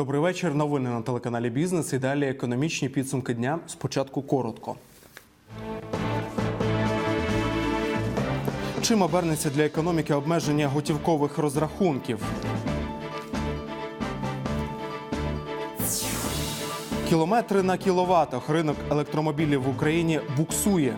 Добрий вечір. Новини на телеканалі Бізнес. І далі економічні підсумки дня. Спочатку коротко. Чим обернеться для економіки обмеження готівкових розрахунків? Кілометри на кіловатах ринок електромобілів в Україні буксує.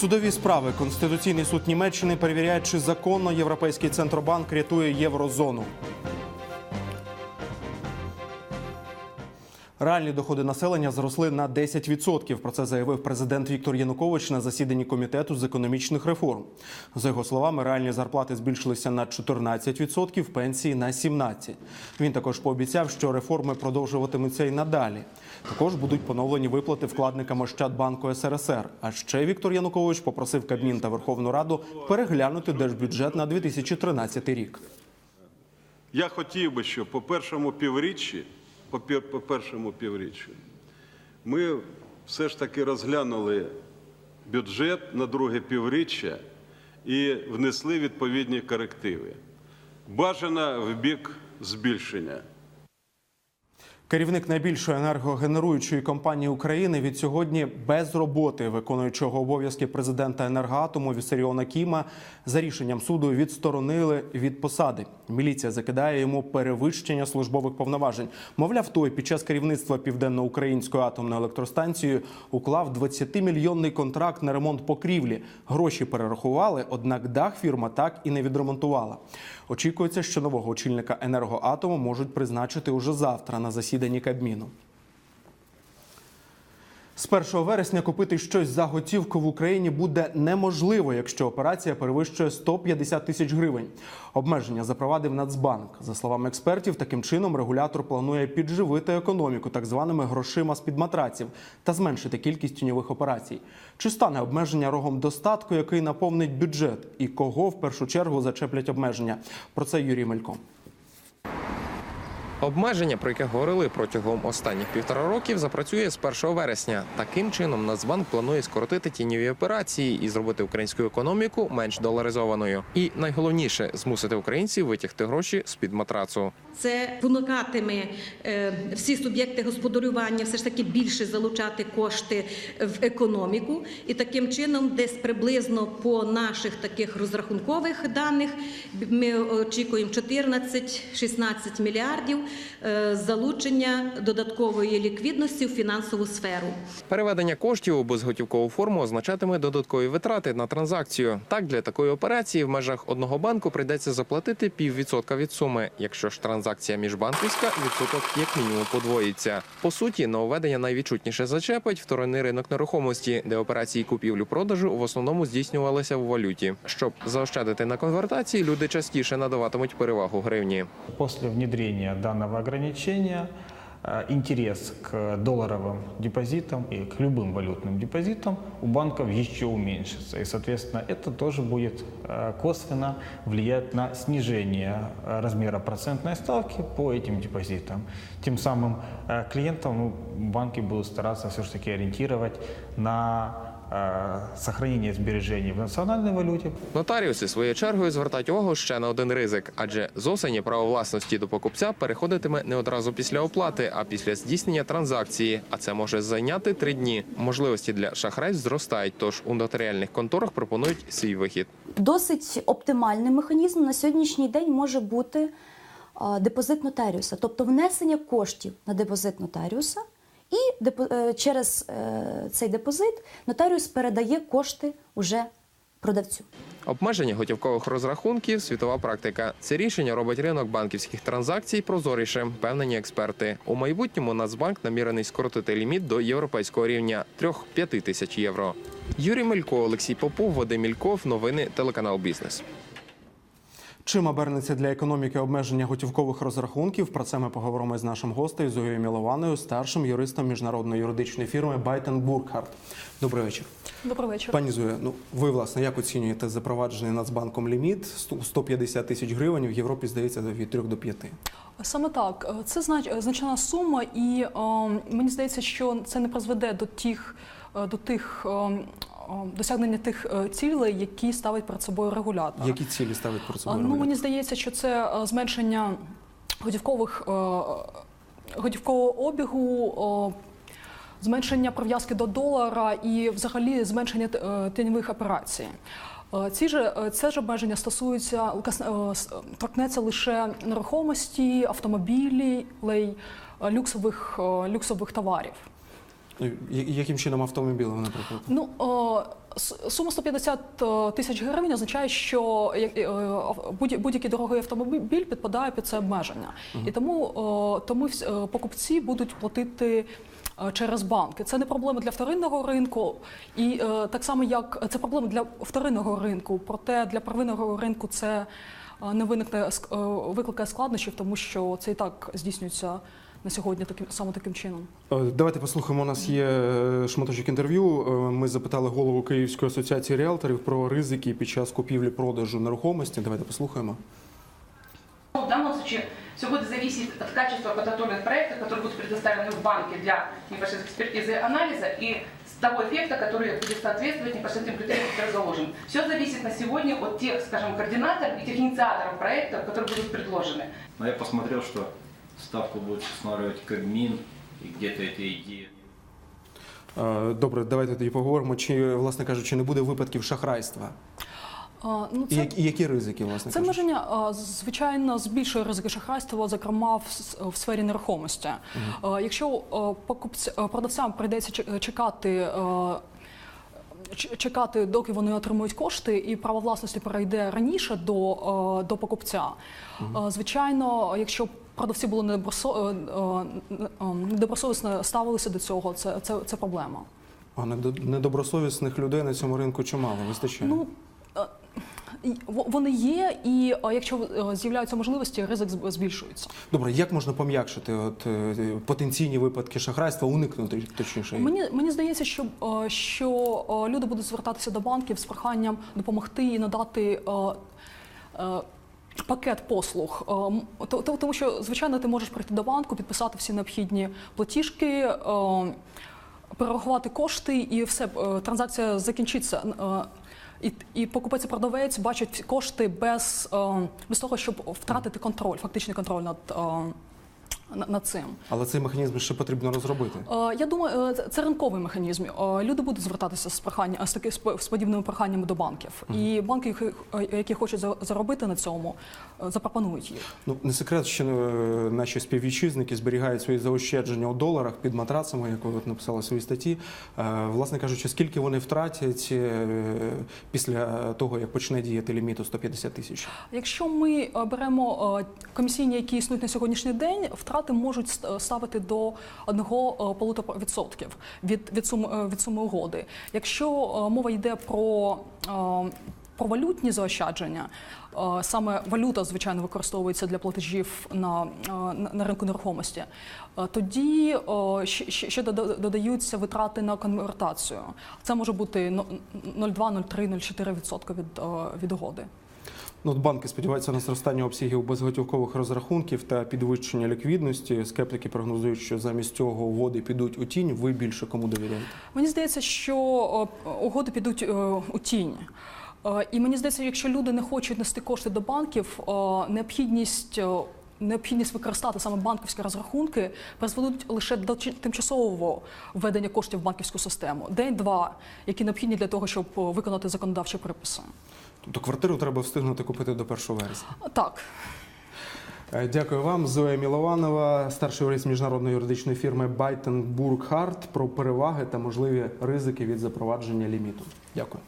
Судові справи Конституційний суд Німеччини перевіряє, чи законно Європейський центробанк рятує єврозону. Реальні доходи населення зросли на 10%. Про це заявив президент Віктор Янукович на засіданні комітету з економічних реформ. За його словами, реальні зарплати збільшилися на 14%, пенсії на 17%. Він також пообіцяв, що реформи продовжуватимуться і надалі. Також будуть поновлені виплати вкладникам Ощадбанку СРСР. А ще Віктор Янукович попросив Кабмін та Верховну Раду переглянути держбюджет на 2013 рік. Я хотів би, щоб по першому півріччі, по, першому півріччю, ми все ж таки розглянули бюджет на друге півріччя і внесли відповідні корективи. Бажано в бік збільшення. Керівник найбільшої енергогенеруючої компанії України від сьогодні без роботи, виконуючого обов'язки президента енергоатому Вісаріона Кіма, за рішенням суду відсторонили від посади. Міліція закидає йому перевищення службових повноважень. Мовляв, той під час керівництва південноукраїнської атомної електростанції уклав 20-мільйонний контракт на ремонт покрівлі. Гроші перерахували, однак дах фірма так і не відремонтувала. Очікується, що нового очільника енергоатому можуть призначити уже завтра на засіданні Кабміну. З 1 вересня купити щось за готівку в Україні буде неможливо, якщо операція перевищує 150 тисяч гривень. Обмеження запровадив Нацбанк. За словами експертів, таким чином регулятор планує підживити економіку так званими грошима з під матраців та зменшити кількість тіньових операцій. Чи стане обмеження рогом достатку, який наповнить бюджет, і кого в першу чергу зачеплять обмеження? Про це Юрій Мелько. Обмеження, про яке говорили протягом останніх півтора років, запрацює з 1 вересня. Таким чином, Нацбанк планує скоротити тіньові операції і зробити українську економіку менш доларизованою. І найголовніше змусити українців витягти гроші з під матрацу. Це спонукатиме е, всі суб'єкти господарювання все ж таки більше залучати кошти в економіку, і таким чином, десь приблизно по наших таких розрахункових даних, ми очікуємо 14-16 мільярдів залучення додаткової ліквідності в фінансову сферу. Переведення коштів у безготівкову форму означатиме додаткові витрати на транзакцію. Так, для такої операції в межах одного банку прийдеться заплатити піввідсотка від суми. Якщо ж транзакція міжбанківська, відсоток як мінімум подвоїться. По суті, нововведення найвідчутніше зачепить вторинний ринок нерухомості, де операції купівлю-продажу в основному здійснювалися в валюті. Щоб заощадити на конвертації, люди частіше надаватимуть перевагу гривні. После внедрения данного ограничения э, интерес к долларовым депозитам и к любым валютным депозитам у банков еще уменьшится. И, соответственно, это тоже будет э, косвенно влиять на снижение э, размера процентной ставки по этим депозитам. Тем самым клиентам ну, банки будут стараться все-таки ориентировать на э, сохранение сбережений в национальной валюте, Нотаріуси своєю чергою звертають увагу ще на один ризик, адже з осені право власності до покупця переходитиме не одразу після оплати, а після здійснення транзакції. А це може зайняти три дні. Можливості для шахрайств зростають, тож у нотаріальних конторах пропонують свій вихід. Досить оптимальним механізмом на сьогоднішній день може бути депозит нотаріуса, тобто внесення коштів на депозит нотаріуса, і е, через е, цей депозит нотаріус передає кошти уже продавцю. Обмеження готівкових розрахунків світова практика. Це рішення робить ринок банківських транзакцій прозорішим, певнені експерти. У майбутньому Нацбанк намірений скоротити ліміт до європейського рівня 3-5 тисяч євро. Юрій Мелько, Олексій Попов, Вадим Мільков. Новини телеканал Бізнес. Чим обернеться для економіки обмеження готівкових розрахунків? Про це ми поговоримо з нашим гостею Зоєю Мілованою, старшим юристом міжнародної юридичної фірми Байтен Буркхарт. Добрий вечір. Добрий вечір. Пані Зоя, ну ви власне як оцінюєте запроваджений Нацбанком ліміт 100 150 тисяч гривень в Європі здається від 3 до 5. Саме так, це знач- значна сума, і е, мені здається, що це не призведе до тих, е, до тих е, досягнення тих е, цілей, які ставить перед собою регулятор. Які цілі ставить перед собою? Ну, мені здається, що це е, зменшення готівкових е, готівкового обігу. Зменшення прив'язки до долара і взагалі зменшення тіньових операцій. Ці ж це ж обмеження стосуються кас- с- е, торкнеться лише нерухомості, автомобілів, люксових, люксових товарів. Ну, Яким чином автомобіли, наприклад? Ну о, сума 150 тисяч гривень означає, що е, е, будь- будь-який дорогий автомобіль підпадає під це обмеження, і тому, о, тому е, покупці будуть платити. е, Через банки це не проблема для вторинного ринку, і е, так само як це проблема для вторинного ринку. Проте для первинного ринку це е, не виникне е, викликає складнощів, тому що це і так здійснюється на сьогодні таким саме таким чином. Е, Давайте послухаємо. У нас є е, шматочок інтерв'ю. Е, Ми запитали голову Київської асоціації ріелторів про ризики під час купівлі-продажу нерухомості. Давайте послухаємо. Ну, В данном случае все будет зависеть от качества подготовленных проектов, которые будут предоставлены в банке для непосредственно экспертизы и анализа, и с того эффекта, который будет соответствовать непосредственным критериям, которые заложены. Все зависит на сегодня от тех, скажем, координаторов и тех инициаторов проектов, которые будут предложены. Но я посмотрел, что ставку будет устанавливать Кабмин, и где-то эта идея Е, Добре, давайте тоді поговоримо. Чи, власне кажучи, не буде випадків шахрайства? А, Ну, І це... які, і які ризики, власне Це кажучи? обмеження, а, звичайно, збільшує ризики шахрайства, зокрема в, с- в сфері нерухомості. А, Якщо а, покупця- а, продавцям прийдеться чек- чекати. ч- Чекати, доки вони отримують кошти, і право власності перейде раніше до, до покупця. А, Звичайно, якщо продавці були е, недобросовісно ставилися до цього, це, це, це проблема. А недо- недобросовісних людей на цьому ринку чимало вистачає. Ну е, вони є, і якщо е, з'являються можливості, ризик збільшується. Добре, як можна пом'якшити от, потенційні випадки шахрайства, уникнути точніше? Мені мені здається, що, що люди будуть звертатися до банків з проханням допомогти і надати. Пакет послуг, Е, тому що звичайно ти можеш прийти до банку, підписати всі необхідні платіжки, е, перерахувати кошти, і все е, транзакція закінчиться. І, і покупець і продавець бачать кошти без, без того, щоб втратити контроль, фактичний контроль над, на- над цим. Але цей механізм ще потрібно розробити. Е, Я думаю, е, це- ринковий механізм. Е, Люди будуть звертатися з прохання з таки з подібними проханнями до банків, і банки, які, хочуть за- заробити на цьому, запропонують їх. Ну не секрет, що наші співвітчизники зберігають свої заощадження у доларах під матрацами, як ви написали в своїй статті. Власне кажучи, скільки вони втратять після того, як почне діяти ліміт у 150 тисяч? Якщо ми беремо комісійні, які існують на сьогоднішній день, втрати можуть ст- ставити до 1,5% від, від, суми, е, від суми угоди. Якщо е, мова йде про е, про валютні заощадження, е, саме валюта, звичайно, використовується для платежів на, е, на- ринку нерухомості, е, тоді е, ще, ще ще дода- додаються витрати на конвертацію. Це може бути но- 0,2, 0,3, 0,4% від, е, від угоди. Ну, банки сподіваються на зростання обсягів безготівкових розрахунків та підвищення ліквідності. Скептики прогнозують, що замість цього угоди підуть у тінь. Ви більше кому довіряєте? Мені здається, що е, угоди підуть е, у тінь. Е, І мені здається, якщо люди не хочуть нести кошти до банків, необхідність. Необхідність використати саме банківські розрахунки призведуть лише до тимчасового введення коштів в банківську систему. День-два, які необхідні для того, щоб виконати законодавчі приписи. Тобто квартиру треба встигнути купити до 1 вересня. Так. Е, Дякую вам, Зоя Мілованова, старший юрист міжнародної юридичної фірми Байтен Бургхарт про переваги та можливі ризики від запровадження ліміту. Дякую.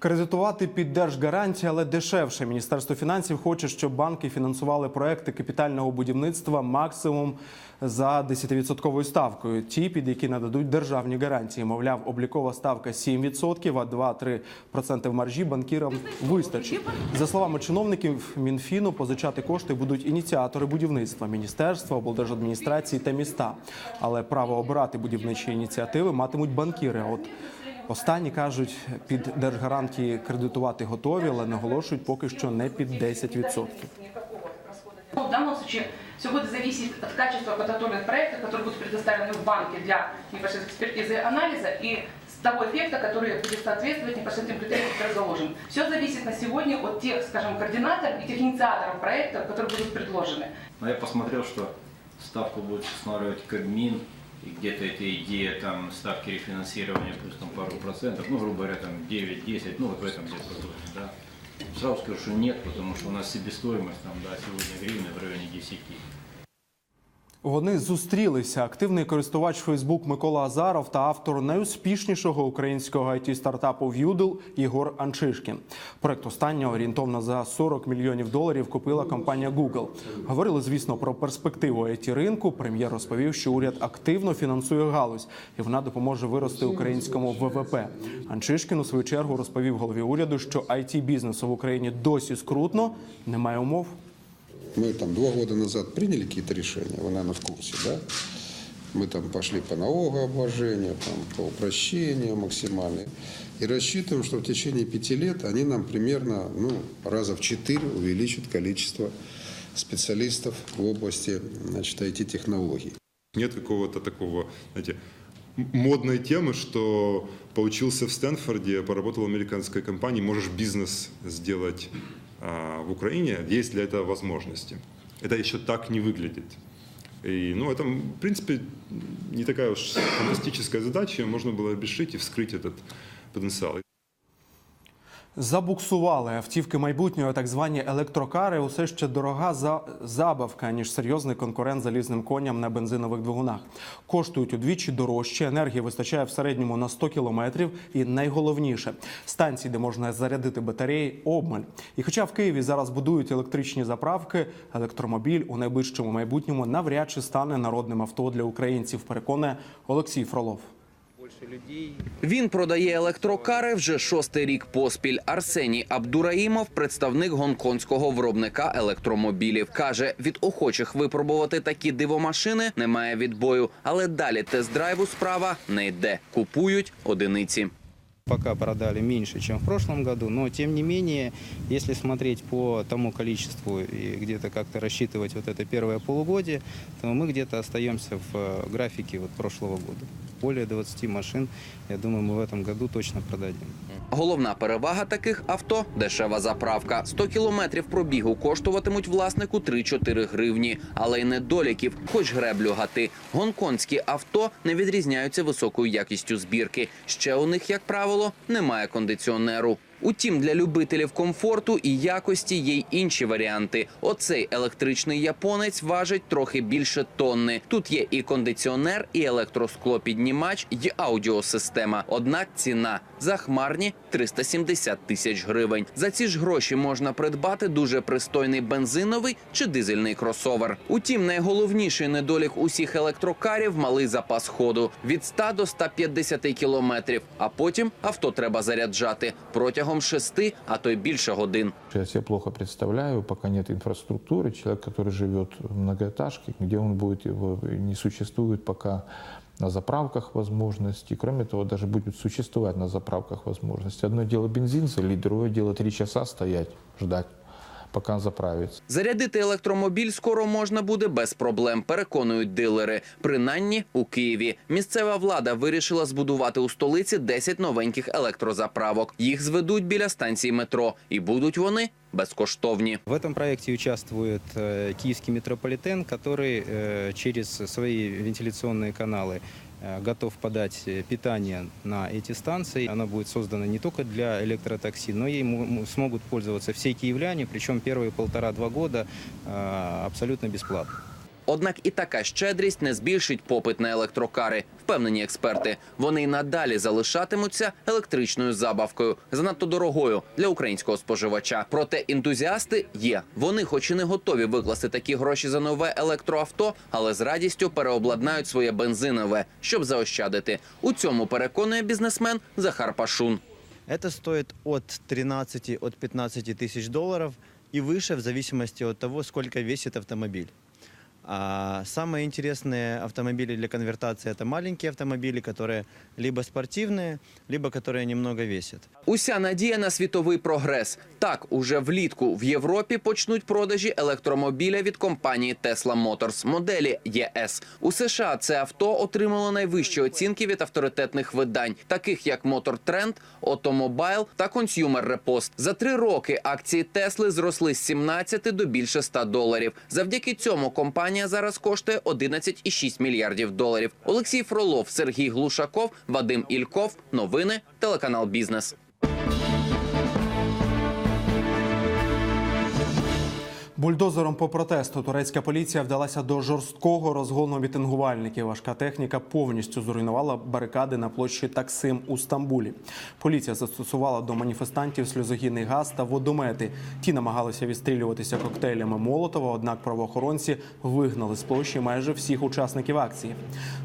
Кредитувати під держгарантії, але дешевше. Міністерство фінансів хоче, щоб банки фінансували проекти капітального будівництва максимум за 10% ставкою. Ті, під які нададуть державні гарантії. Мовляв, облікова ставка 7%, а 2-3% в маржі банкірам вистачить. За словами чиновників Мінфіну, позичати кошти будуть ініціатори будівництва, міністерства, облдержадміністрації та міста. Але право обирати будівничі ініціативи матимуть банкіри. От Останні кажуть, під держгарантії кредитувати готові, але наголошують поки що не під 10%. Ну, в данном случае все будет зависеть от качества подготовленных проектов, которые будут предоставлены в банке для непосредственно экспертизы и анализа, и с того эффекта, который будет соответствовать непосредственным критериям, которые заложены. Все зависит на сегодня от тех, скажем, координаторов и тех инициаторов проектов, которые будут предложены. Но я посмотрел, что ставку будет устанавливать Кабмин, и где-то эта идея там ставки рефинансирования плюс там пару процентов, ну, грубо говоря, там 9-10, ну, вот в этом диапазоне, да. Сразу скажу, что нет, потому что у нас себестоимость там, да, сегодня гривны в районе 10. Вони зустрілися. Активний користувач Фейсбук Микола Азаров та автор найуспішнішого українського it стартапу В'юдл Ігор Анчишкін. Проект останнього орієнтовно за 40 мільйонів доларів купила компанія Google. Говорили, звісно, про перспективу it ринку. Прем'єр розповів, що уряд активно фінансує галузь, і вона допоможе вирости українському ВВП. Анчишкін у свою чергу розповів голові уряду, що it бізнесу в Україні досі скрутно, немає умов. Мы там два года назад приняли какие-то решения, вы, наверное, в курсе, да? Мы там пошли по налогообложению, там, по упрощению максимально. И рассчитываем, что в течение пяти лет они нам примерно ну, раза в четыре увеличат количество специалистов в области значит, IT-технологий. Нет какого-то такого, знаете, модной темы, что поучился в Стэнфорде, поработал в американской компании, можешь бизнес сделать в Украине, есть для этого возможности. Это еще так не выглядит. И, ну, это, в принципе, не такая уж фантастическая задача, можно было решить и вскрыть этот потенциал. Забуксували автівки майбутнього, так звані електрокари. Усе ще дорога за забавка ніж серйозний конкурент залізним коням на бензинових двигунах. Коштують удвічі дорожче. Енергії вистачає в середньому на 100 кілометрів. І найголовніше станцій, де можна зарядити батареї, обмаль. І хоча в Києві зараз будують електричні заправки, електромобіль у найближчому майбутньому навряд чи стане народним авто для українців. Переконує Олексій Фролов. Він продає електрокари вже шостий рік поспіль. Арсеній Абдураїмов, представник гонконгського виробника електромобілів, каже: від охочих випробувати такі дивомашини немає відбою, але далі тест-драйву справа не йде. Купують одиниці. Пока продали меньше, чем в прошлом году, но тем не менее, если смотреть по тому количеству и где-то как-то рассчитывать вот это первое полугодие, то мы где-то остаемся в э, графике вот прошлого года. Более 20 машин, я думаю, мы в этом году точно продадим. Головна перевага таких авто дешева заправка. 100 кілометрів пробігу коштуватимуть власнику 3-4 гривні. Але й недоліків, хоч греблю гати. Гонконгські авто не відрізняються високою якістю збірки. Ще у них, як правило, немає кондиціонеру. Утім, для любителів комфорту і якості є й інші варіанти. Оцей електричний японець важить трохи більше тонни. Тут є і кондиціонер, і електросклопіднімач, і аудіосистема. Однак ціна захмарні 370 тисяч гривень. За ці ж гроші можна придбати дуже пристойний бензиновий чи дизельний кросовер. Утім, найголовніший недолік усіх електрокарів малий запас ходу від 100 до 150 кілометрів. А потім авто треба заряджати протягом 6, а то й більше годин. Я себе плохо представляю, пока нет инфраструктуры, человек, который живет в многоэтажке, где он будет, его не существует пока на заправках возможности. Кроме того, даже будет существовать на заправках возможности. Одно дело бензин залить, другое дело три часа стоять, ждать, пока он заправится. Зарядити електромобіль скоро можна буде без проблем, переконують дилери. Принаймні у Києві. Місцева влада вирішила збудувати у столиці 10 новеньких електрозаправок. Їх зведуть біля станції метро, і будуть вони безкоштовні. В этом проекте участвует э, киевский метрополитен, который э, через свои вентиляционные каналы э, Готов подать э, питание на эти станции. Она будет создана не только для электротакси, но м- смогут пользоваться все киевляне, причем первые полтора-два года э, абсолютно бесплатно. Однак і така щедрість не збільшить попит на електрокари, впевнені експерти. Вони й надалі залишатимуться електричною забавкою, занадто дорогою для українського споживача. Проте ентузіасти є. Вони, хоч і не готові викласти такі гроші за нове електроавто, але з радістю переобладнають своє бензинове, щоб заощадити. У цьому переконує бізнесмен Захар Пашун. Это стоит от 13 от 15 тысяч долларов и выше в зависимости от того, сколько весит автомобиль. А самые интересные автомобили для конвертации это маленькие автомобили, которые либо спортивные, либо которые немного весят. Уся надія на світовий прогрес. Так, уже влітку в Європі почнуть продажі електромобіля від компанії Tesla Motors моделі ЄС. У США це авто отримало найвищі оцінки від авторитетних видань, таких як Motor Trend, Automobile та Consumer Repost. За три роки акції Тесли зросли з 17 до більше 100 доларів. Завдяки цьому компанія зараз коштує 11,6 мільярдів доларів. Олексій Фролов, Сергій Глушаков, Вадим Ільков. Новини телеканал Бізнес. Бульдозером по протесту турецька поліція вдалася до жорсткого розгону мітингувальників. Важка техніка повністю зруйнувала барикади на площі Таксим у Стамбулі. Поліція застосувала до маніфестантів сльозогінний газ та водомети. Ті намагалися відстрілюватися коктейлями Молотова, однак правоохоронці вигнали з площі майже всіх учасників акції.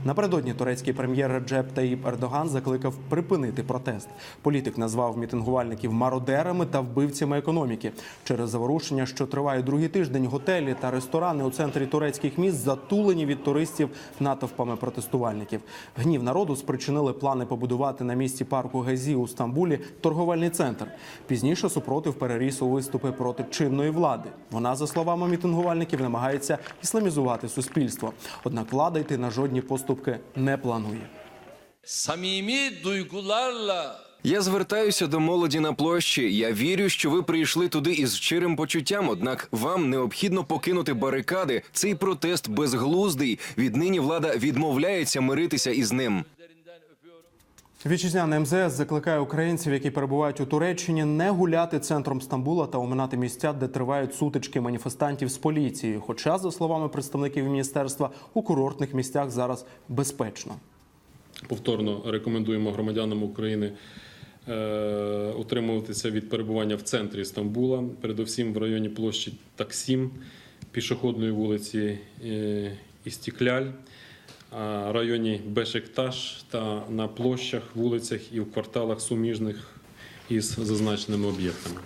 Напередодні турецький прем'єр Реджеп Таїп Ердоган закликав припинити протест. Політик назвав мітингувальників мародерами та вбивцями економіки через заворушення, що триває другий тиждень. Готелі та ресторани у центрі турецьких міст затулені від туристів натовпами протестувальників. Гнів народу спричинили плани побудувати на місці парку Гезі у Стамбулі торговельний центр. Пізніше супротив переріс у виступи проти чинної влади. Вона, за словами мітингувальників, намагається ісламізувати суспільство. Однак влада йти на жодні поступки не планує. samimi duygularla Я звертаюся до молоді на площі. Я вірю, що ви прийшли туди із щирим почуттям. Однак вам необхідно покинути барикади. Цей протест безглуздий. Віднині влада відмовляється миритися із ним. Вітчизняне МЗС закликає українців, які перебувають у Туреччині, не гуляти центром Стамбула та оминати місця, де тривають сутички маніфестантів з поліцією. Хоча, за словами представників міністерства, у курортних місцях зараз безпечно. повторно рекомендуємо громадянам України утримуватися від перебування в центрі Стамбула, передусім в районі площі Таксім, пішохідної вулиці е, Істікляль, районі Бешикташ та на площах, вулицях і в кварталах суміжних із зазначеними об'єктами.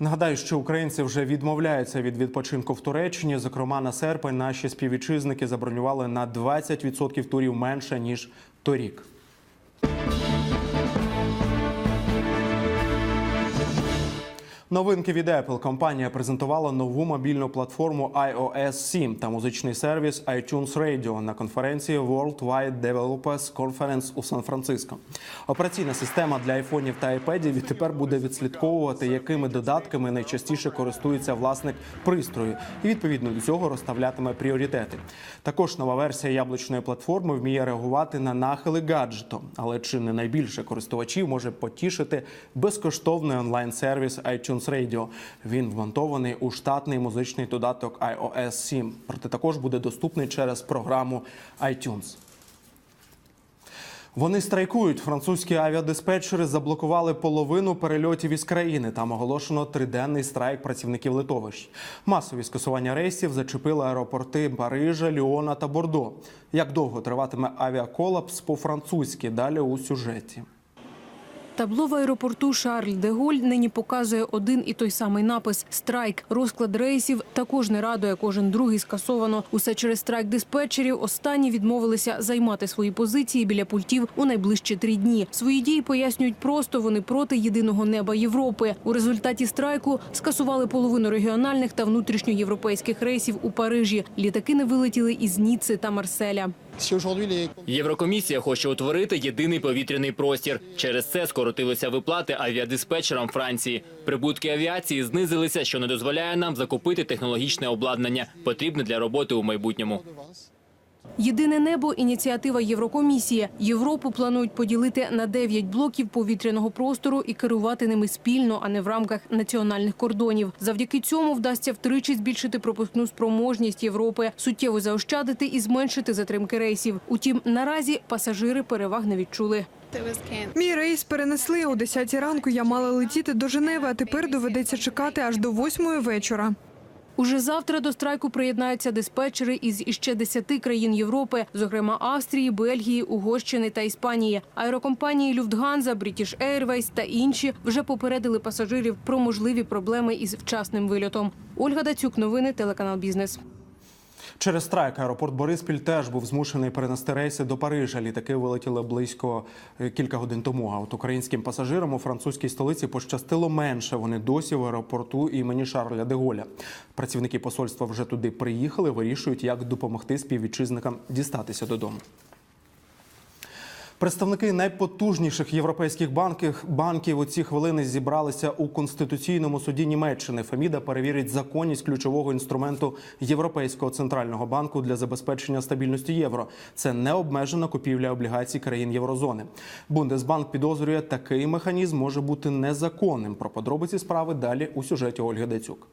Нагадаю, що українці вже відмовляються від відпочинку в Туреччині. Зокрема, на серпень наші співвітчизники забронювали на 20% турів менше ніж торік. Новинки від Apple. Компанія презентувала нову мобільну платформу iOS 7 та музичний сервіс iTunes Radio на конференції World Wide Developers Conference у Сан-Франциско. Операційна система для айфонів та айпедів відтепер буде відслідковувати, якими додатками найчастіше користується власник пристрою, і відповідно до цього розставлятиме пріоритети. Також нова версія яблучної платформи вміє реагувати на нахили гаджету, але чи не найбільше користувачів може потішити безкоштовний онлайн-сервіс iTunes Radio. Він вмонтований у штатний музичний додаток iOS 7, проте також буде доступний через програму iTunes. Вони страйкують. Французькі авіадиспетчери заблокували половину перельотів із країни. Там оголошено триденний страйк працівників литовищ. Масові скасування рейсів зачепили аеропорти Парижа, Ліона та Бордо. Як довго триватиме авіаколапс по-французьки? Далі у сюжеті. Табло в аеропорту Шарль де Голь нині показує один і той самий напис Страйк. Розклад рейсів також не радує. Кожен другий скасовано. Усе через страйк диспетчерів. Останні відмовилися займати свої позиції біля пультів у найближчі три дні. Свої дії пояснюють просто. Вони проти єдиного неба Європи. У результаті страйку скасували половину регіональних та внутрішньоєвропейських рейсів у Парижі. Літаки не вилетіли із Ніцци та Марселя. Єврокомісія хоче утворити єдиний повітряний простір. Через це скоротилися виплати авіадиспетчерам Франції. Прибутки авіації знизилися, що не дозволяє нам закупити технологічне обладнання, потрібне для роботи у майбутньому. Єдине небо ініціатива Єврокомісії. Європу планують поділити на 9 блоків повітряного простору і керувати ними спільно, а не в рамках національних кордонів. Завдяки цьому вдасться втричі збільшити пропускну спроможність Європи, суттєво заощадити і зменшити затримки рейсів. Утім, наразі пасажири переваг не відчули. Мій рейс перенесли о 10 ранку. Я мала летіти до Женеви, а тепер доведеться чекати аж до 8 вечора. Уже завтра до страйку приєднаються диспетчери із іще 10 країн Європи, зокрема Австрії, Бельгії, Угорщини та Іспанії. Аерокомпанії Люфтганза, British Airways та інші вже попередили пасажирів про можливі проблеми із вчасним вильотом. Ольга Дацюк, новини, телеканал Бізнес. Через страйк аеропорт Бориспіль теж був змушений перенести рейси до Парижа. Літаки вилетіли близько е, кілька годин тому. А от українським пасажирам у французькій столиці пощастило менше. Вони досі в аеропорту імені Шарля де Голля. Працівники посольства вже туди приїхали, вирішують, як допомогти співвітчизникам дістатися додому. Представники найпотужніших європейських банків банків у ці хвилини зібралися у конституційному суді Німеччини. Феміда перевірить законність ключового інструменту Європейського центрального банку для забезпечення стабільності євро. Це необмежена купівля облігацій країн єврозони. Бундесбанк підозрює, такий механізм може бути незаконним. Про подробиці справи далі у сюжеті Ольги Децюк.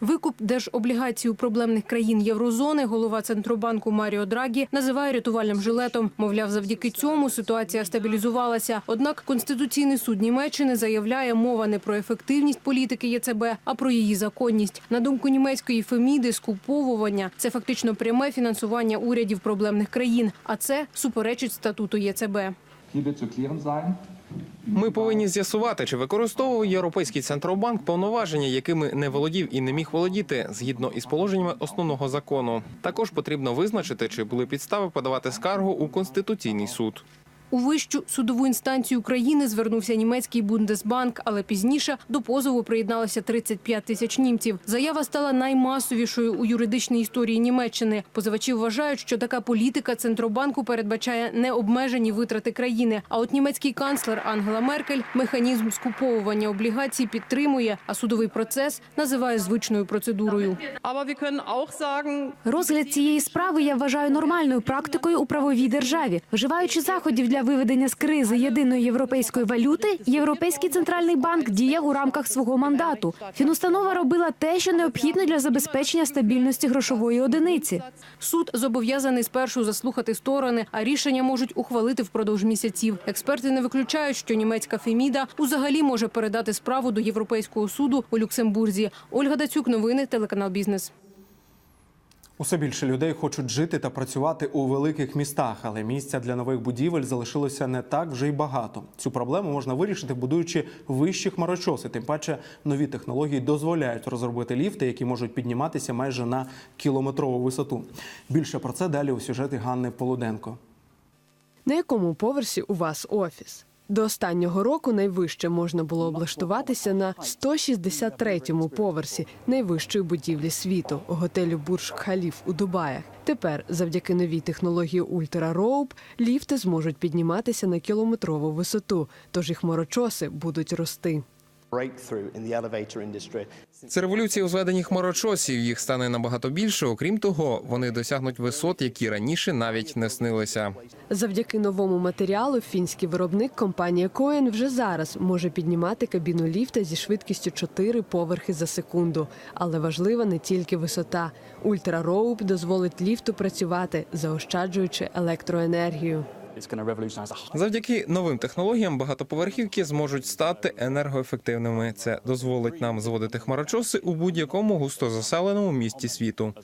Викуп держоблігацій у проблемних країн єврозони голова центробанку Маріо Драгі називає рятувальним жилетом. Мовляв, завдяки цьому ситуація стабілізувалася. Однак конституційний суд Німеччини заявляє, мова не про ефективність політики ЄЦБ, а про її законність. На думку німецької феміди, скуповування це фактично пряме фінансування урядів проблемних країн, а це суперечить статуту ЄЦБ. Ми повинні з'ясувати, чи використовував Європейський центробанк повноваження, якими не володів і не міг володіти згідно із положеннями основного закону. Також потрібно визначити, чи були підстави подавати скаргу у конституційний суд. У вищу судову інстанцію України звернувся німецький Бундесбанк, але пізніше до позову приєдналося 35 тисяч німців. Заява стала наймасовішою у юридичній історії Німеччини. Позивачі вважають, що така політика центробанку передбачає необмежені витрати країни. А от німецький канцлер Ангела Меркель механізм скуповування облігацій підтримує, а судовий процес називає звичною процедурою. Розгляд цієї справи я вважаю нормальною практикою у правовій державі. Вживаючи заходів для виведення з кризи єдиної європейської валюти, Європейський центральний банк діяв у рамках свого мандату. Фінустанова робила те, що необхідно для забезпечення стабільності грошової одиниці. Суд зобов'язаний спершу заслухати сторони, а рішення можуть ухвалити впродовж місяців. Експерти не виключають, що німецька Феміда взагалі може передати справу до Європейського суду у Люксембурзі. Ольга Дацюк, новини, телеканал Бізнес. Усе більше людей хочуть жити та працювати у великих містах, але місця для нових будівель залишилося не так вже й багато. Цю проблему можна вирішити, будуючи вищі хмарочоси. Тим паче нові технології дозволяють розробити ліфти, які можуть підніматися майже на кілометрову висоту. Більше про це далі у сюжеті Ганни Полуденко. На якому поверсі у вас офіс? До останнього року найвище можна було облаштуватися на 163-му поверсі найвищої будівлі світу готелю Бурж Халіф у Дубаях. Тепер, завдяки новій технології Ультра Роуп, ліфти зможуть підніматися на кілометрову висоту, тож їх хмарочоси будуть рости. Це революція у зведенні хмарочосів. Їх стане набагато більше. Окрім того, вони досягнуть висот, які раніше навіть не снилися. Завдяки новому матеріалу фінський виробник компанія Коен вже зараз може піднімати кабіну ліфта зі швидкістю 4 поверхи за секунду. Але важлива не тільки висота. Ультра Роуп дозволить ліфту працювати, заощаджуючи електроенергію. Завдяки новим технологіям багатоповерхівки зможуть стати енергоефективними. Це дозволить нам зводити хмарочоси у будь-якому густозаселеному місті світу.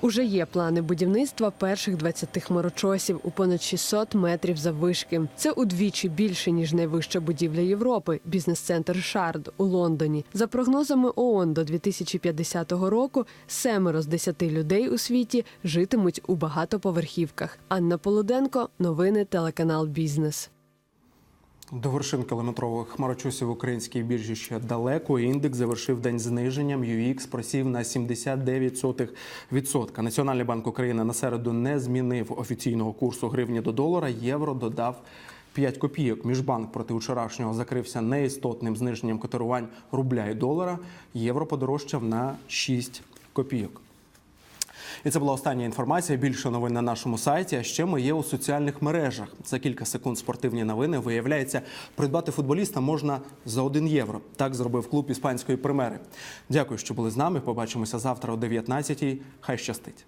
Уже є плани будівництва перших 20 хмарочосів у понад 600 метрів заввишки. Це удвічі більше ніж найвища будівля Європи бізнес-центр Шард у Лондоні. За прогнозами ООН до 2050 року семеро з десяти людей у світі житимуть у багатоповерхівках. Анна Полуденко, новини телеканал Бізнес. До вершин кілометрових хмарочосів українській біржі ще далеко. Індекс завершив день зниженням. UX просів на 79%. Національний банк України на середу не змінив офіційного курсу гривні до долара. Євро додав 5 копійок. Міжбанк проти вчорашнього закрився неістотним зниженням котирувань рубля і долара. Євро подорожчав на 6 копійок. І це була остання інформація. Більше новин на нашому сайті. А ще ми є у соціальних мережах. За кілька секунд спортивні новини. Виявляється, придбати футболіста можна за 1 євро. Так зробив клуб іспанської примери. Дякую, що були з нами. Побачимося завтра о 19-й. Хай щастить.